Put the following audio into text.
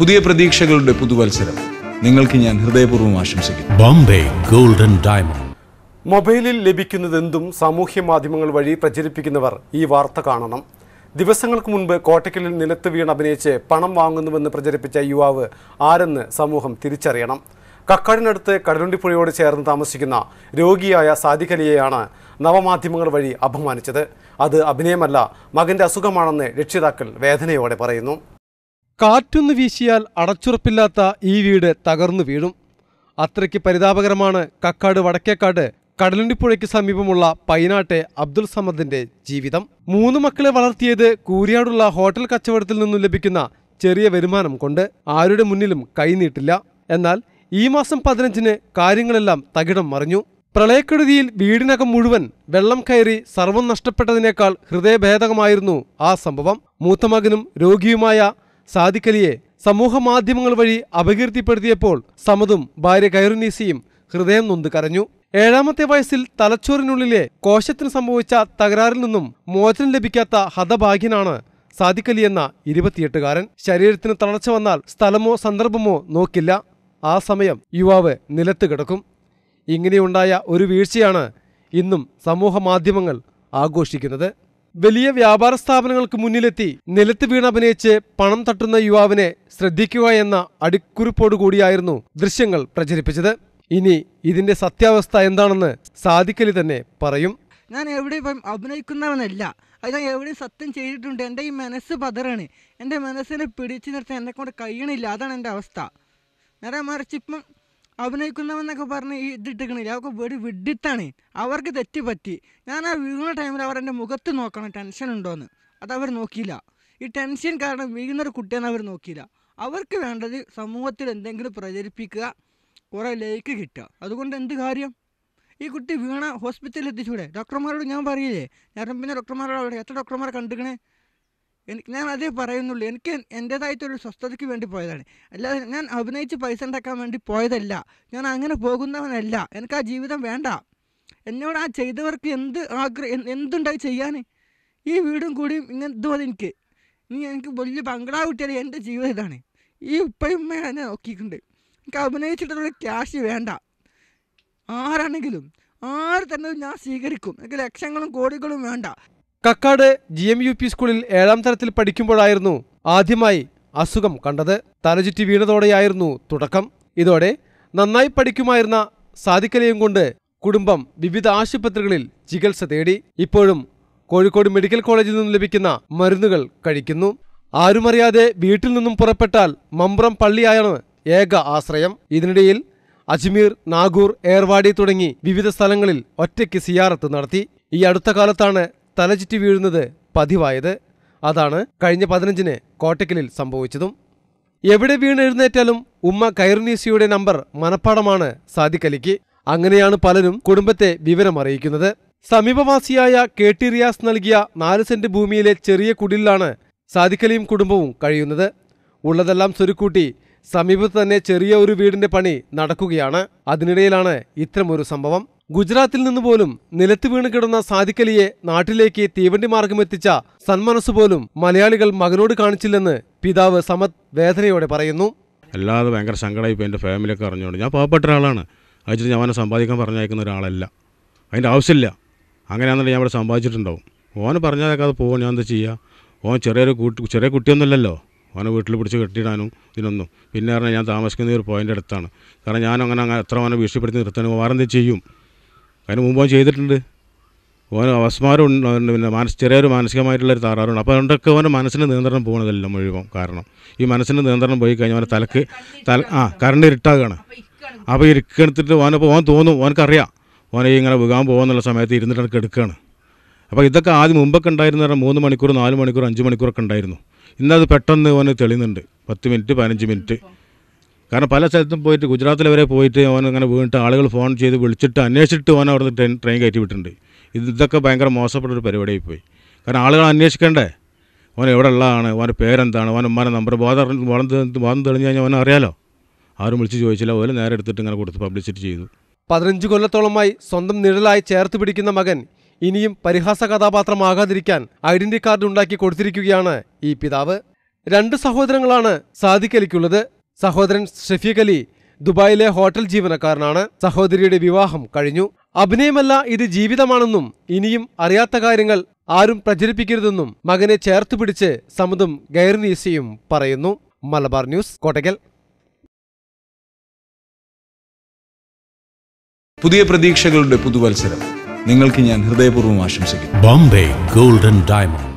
പുതിയ പ്രതീക്ഷകളുടെ പുതുവത്സരം. നിങ്ങൾക്ക് ഞാൻ ഹൃദയപൂർവം ആശംസിക്കുന്നു. Bombay golden diamond. മൊബൈലിൽ ലഭിക്കുന്നതെന്തും സാമൂഹ്യ മാധ്യമങ്ങൾ വഴി പ്രചരിപ്പിക്കുന്നവർ ഈ വാർത്ത കാണണം. ദിവസങ്ങൾക്ക് മുൻപ് കോട്ടയ്ക്കലിൽ നിലത്ത് വീണ് അഭിനയിച്ച് പണം വാങ്ങുന്നുവെന്ന് പ്രചരിപ്പിച്ച യുവാവ് ആരെന്ന് സമൂഹം തിരിച്ചറിയണം. കക്കാടിനടുത്ത് കടലുണ്ടിപ്പുഴയോട് ചേർന്ന് താമസിക്കുന്ന രോഗിയായ സാദിഖലിയെയാണ് നവമാധ്യമങ്ങൾ വഴി അപമാനിച്ചത്. അത് അഭിനയമല്ല മകന്റെ അസുഖമാണെന്ന് രക്ഷിതാക്കൾ വേദനയോടെ പറയുന്നു. കാറ്റൊന്ന് വീശിയാൽ അടച്ചുറപ്പില്ലാത്ത ഈ വീട് തകർന്നു വീഴും. അത്രയ്ക്ക് പരിതാപകരമാണ് കക്കാട് വടക്കേക്കാട് കടലുണ്ടിപ്പുഴയ്ക്ക് സമീപമുള്ള പൈനാട്ടെ അബ്ദുൾ സമദിന്റെ ജീവിതം. മൂന്ന് മക്കളെ വളർത്തിയത് കൂരിയാടുള്ള ഹോട്ടൽ കച്ചവടത്തിൽ നിന്നും ലഭിക്കുന്ന ചെറിയ വരുമാനം കൊണ്ട് ആരുടെ മുന്നിലും കൈനീട്ടില്ല എന്നാൽ ഈ മാസം പതിനഞ്ചിന് കാര്യങ്ങളെല്ലാം തകിടം മറിഞ്ഞു. പ്രളയക്കെടുതിയിൽ വീടിനകം മുഴുവൻ വെള്ളം കയറി സർവം നഷ്ടപ്പെട്ടതിനേക്കാൾ ഹൃദയഭേദകമായിരുന്നു ആ സംഭവം. മൂത്തമകനും രോഗിയുമായ സാദിഖലിയെ സമൂഹ മാധ്യമങ്ങൾ വഴി അപകീർത്തിപ്പെടുത്തിയപ്പോൾ സമതും ഭാര്യ കൈറുനീസിയും ഹൃദയം നൊന്ത് കരഞ്ഞു. ഏഴാമത്തെ വയസ്സിൽ തലച്ചോറിനുള്ളിലെ കോശത്തിന് സംഭവിച്ച തകരാറിൽ നിന്നും മോചനം ലഭിക്കാത്ത ഹതഭാഗ്യനാണ് സാദിഖലി എന്ന ഇരുപത്തിയെട്ടുകാരൻ. ശരീരത്തിന് തളർച്ച വന്നാൽ സ്ഥലമോ സന്ദർഭമോ നോക്കില്ല. ആ സമയം യുവാവ് നിലത്ത് കിടക്കും. ഇങ്ങനെയുണ്ടായ ഒരു വീഴ്ചയാണ് ഇന്നും സമൂഹ മാധ്യമങ്ങൾ ആഘോഷിക്കുന്നത്. വലിയ വ്യാപാര സ്ഥാപനങ്ങൾക്ക് മുന്നിലെത്തി നിലത്ത് വീണഭിനയിച്ച് പണം തട്ടുന്ന യുവാവിനെ ശ്രദ്ധിക്കുക എന്ന അടിക്കുറിപ്പോടുകൂടിയായിരുന്നു ദൃശ്യങ്ങൾ പ്രചരിപ്പിച്ചത്. ഇനി ഇതിന്റെ സത്യാവസ്ഥ എന്താണെന്ന് സാധിക്കലി തന്നെ പറയും. ഞാൻ എവിടെ ഇപ്പം അഭിനയിക്കുന്നവനല്ല. അത് ഞാൻ എവിടെയും സത്യം ചെയ്തിട്ടുണ്ട്. എന്റെ ഈ മനസ്സ് പതറാണ്. എന്റെ മനസ്സിനെ പിടിച്ചു നിർത്താൻ എന്നെ കൊണ്ട് കഴിയണില്ല. അതാണ് എന്റെ അവസ്ഥ. നേരെ മറിച്ച് ഇപ്പം അഭിനയിക്കുന്നവന്നൊക്കെ പറഞ്ഞ് ഈ ഇതിട്ടിക്കണില്ല. അവർക്ക് വെടി വിഡിത്താണ്. അവർക്ക് തെറ്റുപറ്റി ഞാൻ ആ വീണ ടൈമിൽ അവർ എന്റെ മുഖത്ത് നോക്കണം. ടെൻഷൻ ഉണ്ടോയെന്ന് അത് അവർ നോക്കിയില്ല. ഈ ടെൻഷൻ കാരണം വീഴുന്നൊരു കുട്ടിയെന്ന് അവർ നോക്കിയില്ല. അവർക്ക് വേണ്ടത് സമൂഹത്തിൽ എന്തെങ്കിലും പ്രചരിപ്പിക്കുക. കുറേ ലൈക്ക് കിട്ടുക. അതുകൊണ്ട് എന്ത് കാര്യം? ഈ കുട്ടി വീണ ഹോസ്പിറ്റലിൽ എത്തിച്ചൂടെ? ഡോക്ടർമാരോട് ഞാൻ പറയില്ലേ? ഞാൻ പിന്നെ ഡോക്ടർമാരോട് അവിടെ എത്ര ഡോക്ടർമാരെ കണ്ടുക്കണേ? എനിക്ക് ഞാൻ അതേ പറയുന്നുള്ളൂ. എനിക്ക് എന്റേതായിട്ടൊരു സ്വസ്ഥതയ്ക്ക് വേണ്ടി പോയതാണ്. അല്ലാതെ ഞാൻ അഭിനയിച്ച് പൈസ ഉണ്ടാക്കാൻ വേണ്ടി പോയതല്ല. ഞാൻ അങ്ങനെ പോകുന്നവനല്ല. എനിക്ക് ആ ജീവിതം വേണ്ട. എന്നോട് ആ ചെയ്തവർക്ക് എന്ത് ആഗ്രഹം എന്തുണ്ടായി ചെയ്യാൻ? ഈ വീടും കൂടിയും ഇങ്ങനെ ഇതുപോലെ എനിക്ക്. ഇനി എനിക്ക് വലിയ ബംഗ്ലാവ് കിട്ടിയത് എന്റെ ജീവിതം ഇതാണ്. ഈ ഉപ്പയും ഉമ്മയും എന്നെ നോക്കിയിട്ടുണ്ട്. എനിക്ക് അഭിനയിച്ചിട്ടുള്ള ക്യാഷ് വേണ്ട. ആരാണെങ്കിലും ആര് തന്നെ ഞാൻ സ്വീകരിക്കും. എനിക്ക് ലക്ഷങ്ങളും കോടികളും വേണ്ട. Kakkad G M U P സ്കൂളിൽ ഏഴാം തരത്തിൽ പഠിക്കുമ്പോഴായിരുന്നു ആദ്യമായി അസുഖം കണ്ടത്. തലചുറ്റി വീണതോടെയായിരുന്നു തുടക്കം. ഇതോടെ നന്നായി പഠിക്കുമായിരുന്ന സാധിക്കലയും കൊണ്ട് കുടുംബം വിവിധ ആശുപത്രികളിൽ ചികിത്സ തേടി. ഇപ്പോഴും കോഴിക്കോട് മെഡിക്കൽ കോളേജിൽ നിന്നും ലഭിക്കുന്ന മരുന്നുകൾ കഴിക്കുന്നു. ആരുമറിയാതെ വീട്ടിൽ നിന്നും പുറപ്പെട്ടാൽ മമ്പ്രം പള്ളിയായാണ് ഏക ആശ്രയം. ഇതിനിടയിൽ അജ്മീർ നാഗൂർ ഏർവാടി തുടങ്ങി വിവിധ സ്ഥലങ്ങളിൽ ഒറ്റയ്ക്ക് സിയാറത്ത് നടത്തി. ഈ അടുത്ത കാലത്താണ് തലചുറ്റി വീഴുന്നത് പതിവായത് അതാണ് കഴിഞ്ഞ പതിനഞ്ചിന് കോട്ടക്കലിൽ സംഭവിച്ചതും. എവിടെ വീണെഴുന്നേറ്റാലും ഉമ്മ കൈറുനീസിയുടെ നമ്പർ മനപ്പാടമാണ് സാദിഖലിക്ക്. അങ്ങനെയാണ് പലരും കുടുംബത്തെ വിവരമറിയിക്കുന്നത് സമീപവാസിയായ കെ ടി റിയാസ് നൽകിയ നാല് സെന്റ് ഭൂമിയിലെ ചെറിയ കുടിലാണ് സാദിഖലിയും കുടുംബവും കഴിയുന്നത്. ഉള്ളതെല്ലാം സ്വരുക്കൂട്ടി സമീപത്ത് തന്നെ ചെറിയ ഒരു വീടിന്റെ പണി നടക്കുകയാണ്. അതിനിടയിലാണ് ഇത്തരമൊരു സംഭവം. ഗുജറാത്തിൽ നിന്ന് പോലും നിലത്ത് വീണ് കിടന്ന സാദിഖലിയെ നാട്ടിലേക്ക് തീവണ്ടി മാർഗമെത്തിച്ച സന്മനസ് പോലും മലയാളികൾ മകനോട് കാണിച്ചില്ലെന്ന് പിതാവ് സമത് വേദനയോടെ പറയുന്നു. അല്ലാതെ ഭയങ്കര സങ്കടമായി ഇപ്പോൾ എന്റെ ഫാമിലിയൊക്കെ അറിഞ്ഞുകൊണ്ട് ഞാൻ പാവപ്പെട്ട ഒരാളാണ്. അയച്ചിട്ട് ഞാൻ അവനെ സമ്പാദിക്കാൻ പറഞ്ഞയക്കുന്ന ഒരാളല്ല. അതിന്റെ ആവശ്യമില്ല. അങ്ങനെയാണെന്നുണ്ടെങ്കിൽ ഞാൻ ഇവിടെ സമ്പാദിച്ചിട്ടുണ്ടാവും. ഓന് പറഞ്ഞാൽ പോകാൻ ഞാൻ എന്താ ചെയ്യുക ഓൻ ചെറിയൊരു കൂട്ടി ചെറിയ കുട്ടിയൊന്നുമല്ലല്ലോ. ഓനെ വീട്ടിൽ പിടിച്ച് കെട്ടിയിടാനും ഇതിനൊന്നും. പിന്നെ പറഞ്ഞാൽ ഞാൻ താമസിക്കുന്ന ഒരു പോയിന്റ് അടുത്താണ്. കാരണം ഞാൻ അങ്ങനെ അങ്ങനെ എത്ര ഓനെ ഭീഷണിപ്പെടുത്തി നിർത്താനും വേറെ എന്തെങ്കിലും ചെയ്യും? അതിന് മുമ്പ് അവൻ ചെയ്തിട്ടുണ്ട്. ഓന് അവസ്മാരം ഉണ്ട് പിന്നെ മാനസ് ചെറിയൊരു മാനസികമായിട്ടുള്ളൊരു താറാറുണ്ട് അപ്പോൾ അതുകൊണ്ടൊക്കെ ഓന്റെ മനസ്സിന് നിയന്ത്രണം പോകുന്നതല്ല മുഴുവൻ കാരണം. ഈ മനസ്സിന് നിയന്ത്രണം പോയി കഴിഞ്ഞാൽ അവന്റെ തലക്ക് തല ആ കറണ്ട് ഇരുട്ടാകുകയാണ് അപ്പോൾ ഇരിക്കെടുത്തിട്ട് ഓനപ്പോൾ ഓൻ തോന്നും ഓനക്കറിയാം. ഓനെ ഇങ്ങനെ വികാൻ പോകുന്നുള്ള സമയത്ത് ഇരുന്നിട്ട് എടുക്കുകയാണ് അപ്പോൾ ഇതൊക്കെ ആദ്യം മുമ്പൊക്കെ ഉണ്ടായിരുന്ന പറഞ്ഞാൽ മൂന്ന് മണിക്കൂർ നാല് മണിക്കൂർ അഞ്ച് മണിക്കൂറൊക്കെ ഉണ്ടായിരുന്നു. ഇന്നത് പെട്ടെന്ന് ഓന് തെളിയുന്നുണ്ട്. പത്ത് മിനിറ്റ് പതിനഞ്ച് മിനിറ്റ്. കാരണം പല സ്ഥലത്തും പോയിട്ട് ഗുജറാത്തിൽ വരെ പോയിട്ട് അവൻ അങ്ങനെ വീണിട്ട് ആളുകൾ ഫോൺ ചെയ്ത് വിളിച്ചിട്ട് അന്വേഷിച്ചിട്ട് അവൻ അവിടെ ട്രെയിൻ ട്രെയിൻ കയറ്റി വിട്ടിട്ടുണ്ട് ഇത് ഇതൊക്കെ ഭയങ്കര മോശപ്പെട്ട ഒരു പരിപാടിയായി പോയി കാരണം ആളുകൾ അന്വേഷിക്കണ്ടേ? അവൻ എവിടെ ഉള്ളതാണ്? അവന്റെ പേരെന്താണ്? അവൻ ഉമ്മാരെ നമ്പർ ബോധം ബോധം തെളിഞ്ഞു കഴിഞ്ഞാൽ അവനെ അറിയാലോ? ആരും വിളിച്ച് ചോദിച്ചില്ല. അതുപോലെ നേരെ എടുത്തിട്ട് ഇങ്ങനെ കൊടുത്ത് പബ്ലിസിറ്റി ചെയ്തു. പതിനഞ്ച് കൊല്ലത്തോളമായി സ്വന്തം നിഴലായി ചേർത്ത് പിടിക്കുന്ന മകൻ ഇനിയും പരിഹാസ കഥാപാത്രമാകാതിരിക്കാൻ ഐഡന്റി കാർഡ് ഉണ്ടാക്കി കൊടുത്തിരിക്കുകയാണ് ഈ പിതാവ്. രണ്ട് സഹോദരങ്ങളാണ് സാദിഖ് അലിക്കുള്ളത്. സഹോദരൻ ഷഫീഖ് അലി ദുബായിലെ ഹോട്ടൽ ജീവനക്കാരനാണ്. സഹോദരിയുടെ വിവാഹം കഴിഞ്ഞു. അഭിനയമല്ല ഇത് ജീവിതമാണെന്നും ഇനിയും അറിയാത്ത കാര്യങ്ങൾ ആരും പ്രചരിപ്പിക്കരുതെന്നും മകനെ ചേർത്ത് പിടിച്ച് സമുദും ഗൈർനീസിയും പറയുന്നു. മലബാർ ന്യൂസ് കോട്ടയ്ക്കൽ. പുതിയ പ്രതീക്ഷകളുടെ പുതുവത്സരം. നിങ്ങൾക്ക് ഞാൻ ഹൃദയപൂർവം ആശംസിക്കുന്നു. Bombay golden Diamond.